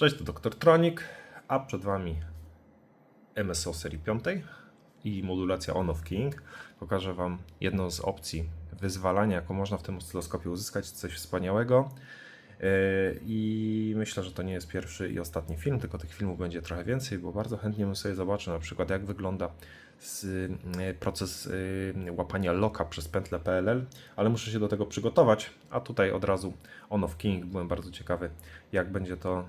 Cześć, to Dr. Tronik, a przed Wami MSO serii 5 i modulacja On of King. Pokażę Wam jedną z opcji wyzwalania, jaką można w tym oscyloskopie uzyskać, coś wspaniałego. Yy, I myślę, że to nie jest pierwszy i ostatni film, tylko tych filmów będzie trochę więcej, bo bardzo chętnie bym sobie zobaczył na przykład jak wygląda yy, proces yy, łapania loka przez pętlę PLL, ale muszę się do tego przygotować, a tutaj od razu On of King, byłem bardzo ciekawy jak będzie to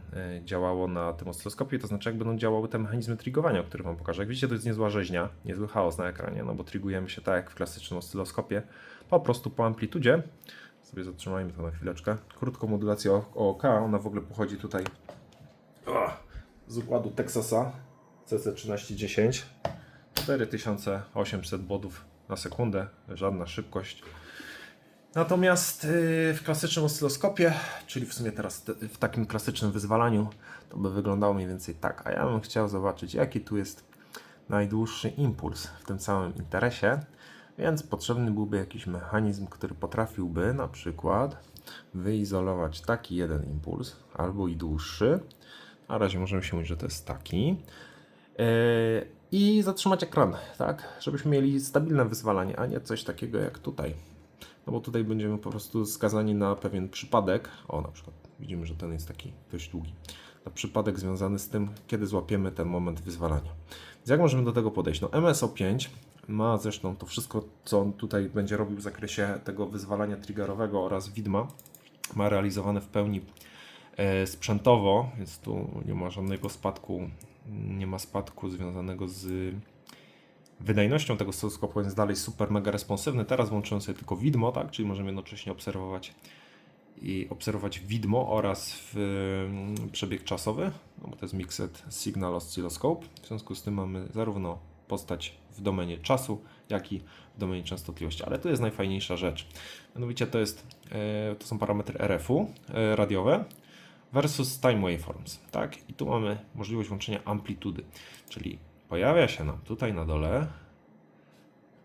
działało na tym oscyloskopie, to znaczy jak będą działały te mechanizmy trigowania, o których Wam pokażę. Jak widzicie to jest niezła rzeźnia, niezły chaos na ekranie, no bo trigujemy się tak jak w klasycznym oscyloskopie, po prostu po amplitudzie, sobie zatrzymajmy to na chwileczkę. Krótką modulację OOK, ona w ogóle pochodzi tutaj z układu Texasa CC1310. 4800 bodów na sekundę, żadna szybkość. Natomiast yy, w klasycznym oscyloskopie, czyli w sumie teraz te- w takim klasycznym wyzwalaniu, to by wyglądało mniej więcej tak. A ja bym chciał zobaczyć, jaki tu jest najdłuższy impuls w tym całym interesie. Więc potrzebny byłby jakiś mechanizm, który potrafiłby na przykład wyizolować taki jeden impuls, albo i dłuższy. Na razie możemy się mówić, że to jest taki. Yy, I zatrzymać ekran, tak? Żebyśmy mieli stabilne wyzwalanie, a nie coś takiego jak tutaj. No bo tutaj będziemy po prostu skazani na pewien przypadek. O, na przykład widzimy, że ten jest taki dość długi. Na przypadek związany z tym, kiedy złapiemy ten moment wyzwalania. Więc jak możemy do tego podejść? No MSO5 ma zresztą to wszystko, co on tutaj będzie robił w zakresie tego wyzwalania triggerowego oraz widma, ma realizowane w pełni e, sprzętowo, więc tu nie ma żadnego spadku, nie ma spadku związanego z wydajnością tego stereoskopu, jest dalej super mega responsywny. Teraz włączyłem sobie tylko widmo, tak, czyli możemy jednocześnie obserwować i obserwować widmo oraz w, mm, przebieg czasowy, no bo to jest Mixed Signal Oscilloscope. W związku z tym mamy zarówno postać w domenie czasu, jak i w domenie częstotliwości. Ale tu jest najfajniejsza rzecz. Mianowicie to, jest, e, to są parametry RF-u e, radiowe versus time waveforms. Tak? I tu mamy możliwość włączenia amplitudy, czyli pojawia się nam tutaj na dole,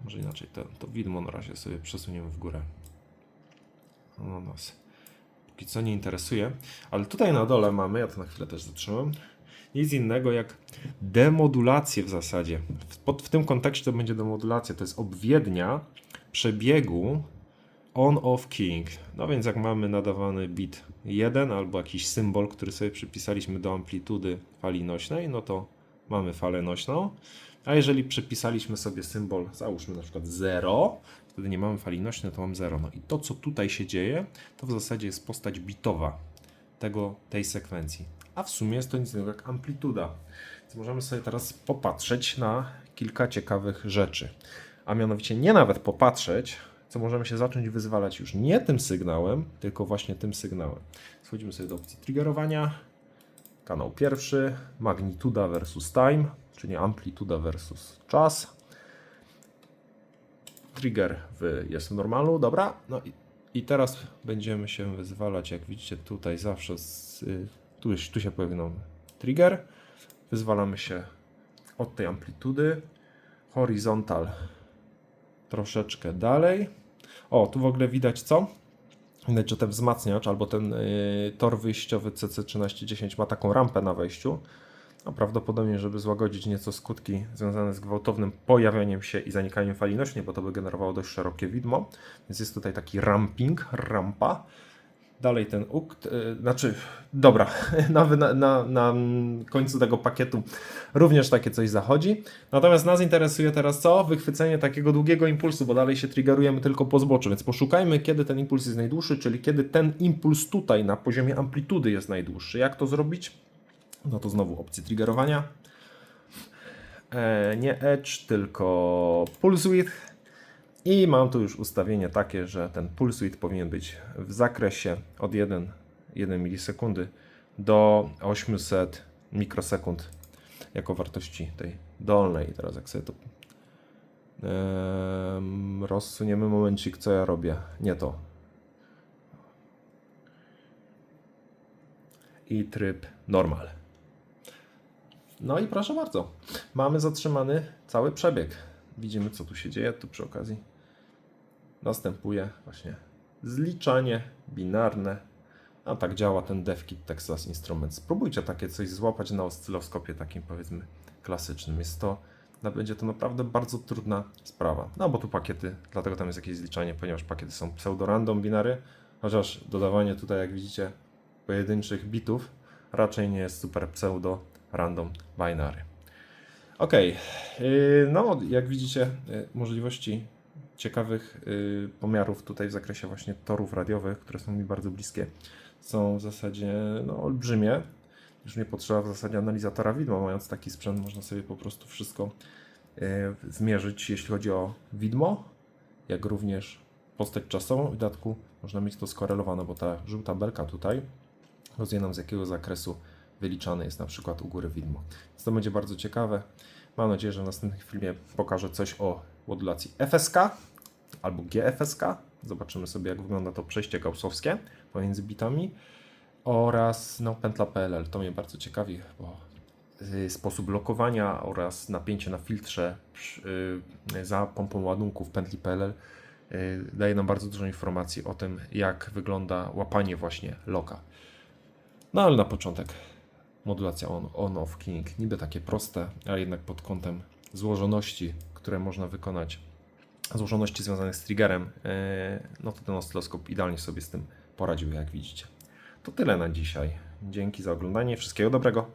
może inaczej, to, to widmo na razie sobie przesuniemy w górę. Ono nas póki co nie interesuje, ale tutaj na dole mamy, ja to na chwilę też zatrzymam, nic innego jak demodulację w zasadzie. W, pod, w tym kontekście to będzie demodulacja, to jest obwiednia przebiegu on-off king. No więc jak mamy nadawany bit 1 albo jakiś symbol, który sobie przypisaliśmy do amplitudy fali nośnej, no to mamy falę nośną. A jeżeli przypisaliśmy sobie symbol, załóżmy na przykład 0, wtedy nie mamy fali nośnej, to mamy 0. No i to, co tutaj się dzieje, to w zasadzie jest postać bitowa tego, tej sekwencji. A w sumie jest to nic innego jak amplituda. Więc możemy sobie teraz popatrzeć na kilka ciekawych rzeczy. A mianowicie nie nawet popatrzeć, co możemy się zacząć wyzwalać już nie tym sygnałem, tylko właśnie tym sygnałem. Schodzimy sobie do opcji triggerowania. Kanał pierwszy, magnituda versus time, czyli amplituda versus czas. Trigger w jest normalu, dobra. No i, i teraz będziemy się wyzwalać, jak widzicie tutaj zawsze, z, tu, już- tu się pojawi nam trigger. Wyzwalamy się od tej amplitudy. Horizontal troszeczkę dalej. O, tu w ogóle widać co? Widać, że ten wzmacniacz albo ten y, tor wyjściowy CC1310 ma taką rampę na wejściu. No, prawdopodobnie, żeby złagodzić nieco skutki związane z gwałtownym pojawianiem się i zanikaniem fali nośnej, bo to by generowało dość szerokie widmo. Więc jest tutaj taki ramping, rampa. Dalej ten ukt, y, znaczy, dobra, na, na, na, końcu tego pakietu również takie coś zachodzi. Natomiast nas interesuje teraz co? Wychwycenie takiego długiego impulsu, bo dalej się triggerujemy tylko po zboczu, więc poszukajmy, kiedy ten impuls jest najdłuższy, czyli kiedy ten impuls tutaj na poziomie amplitudy jest najdłuższy. Jak to zrobić? No to znowu opcje triggerowania. E, nie edge, tylko pulse width. I mam tu już ustawienie takie, że ten pulse width powinien być w zakresie od 1, 1 milisekundy do 800 mikrosekund jako wartości tej dolnej. I teraz jak sobie to em, rozsuniemy momencik, co ja robię. Nie to. I tryb normal. No i proszę bardzo, mamy zatrzymany cały przebieg. Widzimy, co tu się dzieje. Tu przy okazji następuje właśnie zliczanie binarne A tak działa ten DevKit Texas Instruments. Spróbujcie takie coś złapać na oscyloskopie takim powiedzmy klasycznym. Jest to, będzie to naprawdę bardzo trudna sprawa. No bo tu pakiety, dlatego tam jest jakieś zliczanie, ponieważ pakiety są pseudo-random binary, chociaż dodawanie tutaj jak widzicie pojedynczych bitów raczej nie jest super pseudo-random binary. Ok, no jak widzicie yy, możliwości ciekawych yy, pomiarów tutaj w zakresie właśnie torów radiowych, które są mi bardzo bliskie, są w zasadzie no, olbrzymie. Już nie potrzeba w zasadzie analizatora widma. Mając taki sprzęt, można sobie po prostu wszystko yy, zmierzyć, jeśli chodzi o widmo, jak również postać czasową. W dodatku można mieć to skorelowane, bo ta żółta belka tutaj rozumie nam z jakiego zakresu wyliczane jest na przykład u góry widmo. Więc to będzie bardzo ciekawe. Mam nadzieję, że w następnym filmie pokażę coś o modulacji FSK albo GFSK. Zobaczymy sobie, jak wygląda to przejście gaussowskie pomiędzy bitami oraz no, pętla PLL. To mnie bardzo ciekawi, bo y, sposób lokowania oraz napięcie na filtrze y, za pompą ładunku w pętli PLL y, daje nam bardzo dużo informacji o tym, jak wygląda łapanie właśnie loka. No ale na początek modulacja on- on-off keying. Niby takie proste, ale jednak pod kątem złożoności, które można wykonać, złożoności związanych z triggerem, e, no to ten oscyloskop idealnie sobie z tym poradził, jak widzicie. To tyle na dzisiaj. Dzięki za oglądanie. Wszystkiego dobrego.